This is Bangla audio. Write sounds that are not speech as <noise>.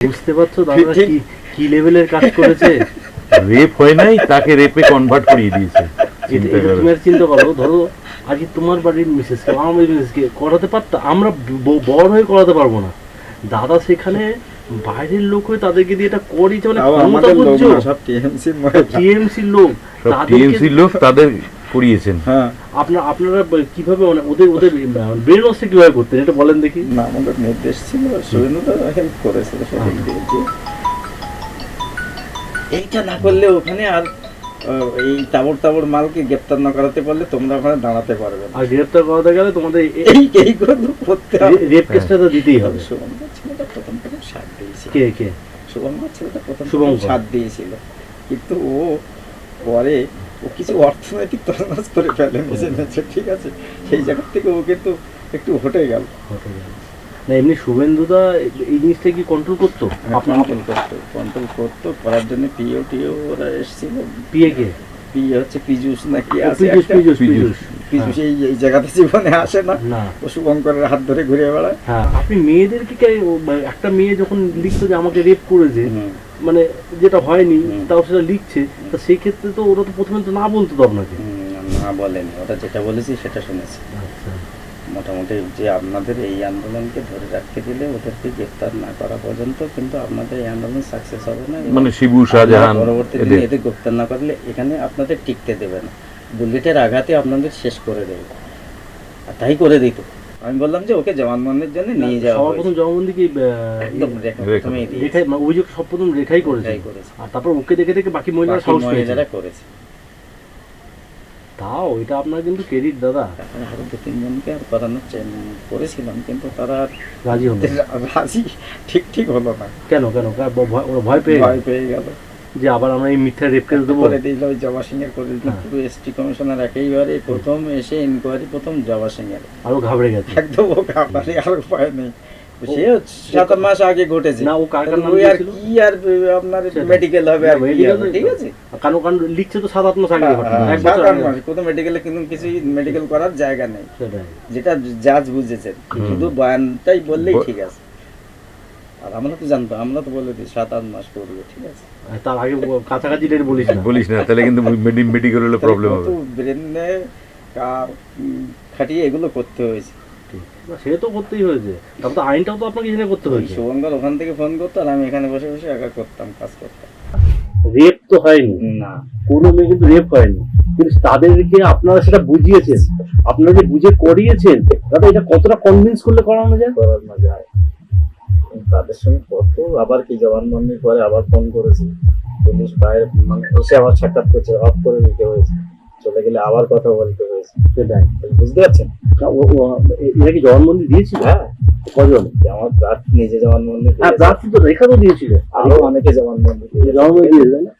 বুঝতে পারছ দাদা কি কি লেভেলের কাজ করেছে? রেপ হয় নাই তাকে রেপে কনভার্ট করিয়ে দিয়েছে। চিন্তা করো। তুমি চিন্তা করো ধরো আজকে তোমার বাড়ির মিসেসকে আমার বাড়ির মিসেসকে করাতে পারতো আমরা বড় হয়ে করাতে পারব না। দাদা সেখানে বাইরের লোক হয়ে তাদেরকে দিয়ে এটা করিয়েছে মানে ক্ষমতা আমাদের বুঝছ সব টিএমসির লোক। সব টিএমসির লোক তাদের করিয়েছেন। হ্যাঁ। আপনার আপনারা কীভাবে মানে ওদের ওদের ব্রেন ওয়াশটা কীভাবে করতেন? এটা বলেন দেখি। না আমাদের নির্দেশ ছিল সুরেন্দ্র হেল্প দিয়ে যে এইটা না করলে ওখানে আর এই তাবড় তাবড় মালকে গ্রেপ্তার না করাতে পারলে তোমরা ওখানে দাঁড়াতে পারবে আর গ্রেপ্তার করাতে গেলে তোমাদের এই এইগুলো তো করতে হবে। রেপ কেসটা তো দিতেই হবে। শুভঙ্কর ছেলেটা প্রথম প্রথম সাথ দিয়েছিল। কে কে? শুভঙ্কর ছেলেটা প্রথম শুভঙ্কর। সাথ দিয়েছিল। কিন্তু ও পরে ও কিছু অর্থনৈতিক তরমাস করে ফেলে মেসে মেসে ঠিক আছে? সেই জায়গা থেকে ও কিন্তু একটু হটে গেল। না এমনি শুভেন্দুদা এই জিনিসটা কি কন্ট্রোল করতো? কন্ট্রোল করতো কন্ট্রোল করতো। করার জন্য পিও টিও ওরা এসেছিল। পিএ কে? পিএ হচ্ছে পিজুস নাকি আছে একটা। পিজুস পিজুস। পিজুস পিজুস এই এই জায়গাতে জীবনে আসে না ও শুভঙ্করের হাত ধরে ঘুরে বেড়ায়। হ্যাঁ। আপনি মেয়েদেরকে কে- একটা মেয়ে যখন লিখতো যে আমাকে রেপ করেছে মানে যেটা হয়নি তাও সেটা লিখছে তা সেই ক্ষেত্রে তো ওরা তো প্রথমে তো না বলতো তো আপনাকে? না বলেনি। ওটা যেটা বলেছি সেটা শুনেছি। আচ্ছা। মোটামুটি যে আপনাদের এই আন্দোলনকে ধরে রাখতে দিলে ওদেরকে গ্রেপ্তার না করা পর্যন্ত কিন্তু আপনাদের এই আন্দোলন সাকসেস হবে না। মানে শিবু শাহজাহান পরবর্তী দিনে এদের গ্রেপ্তার না করলে এখানে আপনাদের টিকতে দেবে না। বুলেটের আঘাতে আপনাদের শেষ করে দেবে। আর তাই করে দিত। আমি বললাম যে ওকে জবানবন্দির জন্য নিয়ে যাওয়া সবার প্রথম। জবানবন্দি কি একদম দিয়েছে। রেখাই অভিযোগ সব প্রথম রেখাই করেছে। আর তারপর ওকে দেখে দেখে বাকি মহিলারা পেয়েছে। মহিলারা করেছে। তাও এটা আপনার কিন্তু ক্রেডিট দাদা। তারপরে আরও দু তিনজনকে আর করানোর করেছিলাম কিন্তু তারা রাজি হলো <laughs> রাজি ঠিক ঠিক হলো না। কেন কেন? ওরা ভয় পেয়ে ভয় পেয়ে গেল। যে আবার আমরা এই মিথ্যা রেপ কেস দেবো? করে দিল ওই জবা সিং এর করে দিল। হ্যাঁ। পুরো এসটি কমিশনার একেবারে প্রথম এসে ইনকোয়ারি প্রথম জবা সিং এর আরও ঘাবড়ে গেছে। একদম ও কাপারে আর উপায় নেই। সে সাত মাস আগে ঘটেছে। না, ও কার কার নাম আর কি আর আপনার মেডিকেল হবে আর না, কি medical হবে, তো- ঠিক আছে? কারণ কারণ লিখছে তো সাত আট মাস আগে এক বছর আগে। কোনো মেডিকেলে কিন্তু কিছু মেডিকেল করার জায়গা নেই। যেটা জাজ বুঝেছেন শুধু বয়ানটাই বললেই ঠিক আছে। আর আমরা তো জানতো আমরা তো বলে দিই সাত আট মাস করবে ঠিক আছে? তার আগে কাছাকাছি ডেট বলিস না। বলিস না তাহলে কিন্তু মেডিকেল হলে প্রবলেম হবে। ব্রেনে খাটিয়ে এগুলো করতে হয়েছে। ঠিক। সে তো করতেই হয়েছে। তারপর তো আইনটাও তো আপনাকে এখানে করতে হয়েছে। শুভঙ্কর ওখান থেকে ফোন করতো আর আমি এখানে বসে বসে একা করতাম কাজ করতাম। রেপ তো হয়নি। না। কোনো মেয়ে কিন্তু রেপ হয়নি। কিন্তু তাদেরকে আপনারা সেটা বুঝিয়েছেন। আপনারা যে বুঝে করিয়েছেন দাদা এটা কতটা কনভিন্স করলে করানো যায়? করানো যায়। তাদের সঙ্গে কত আবার কি জবানবন্দির পরে আবার ফোন করেছি। পুলিশ বাইরে মানে এসে আবার সাক্ষাৎ করছে অফ করে দিতে হয়েছে চলে গেলে আবার কথা বলতে হয়েছে সেটাই বুঝতে পারছেন কি জবানবন্দি দিয়েছিল হ্যাঁ কজন প্রার্থী নিজে জবানবন্দি হ্যাঁ। প্রার্থী তো রেখা তো দিয়েছিল আরও অনেকে জবানবন্দি। জবানবন্দি দিয়েছে না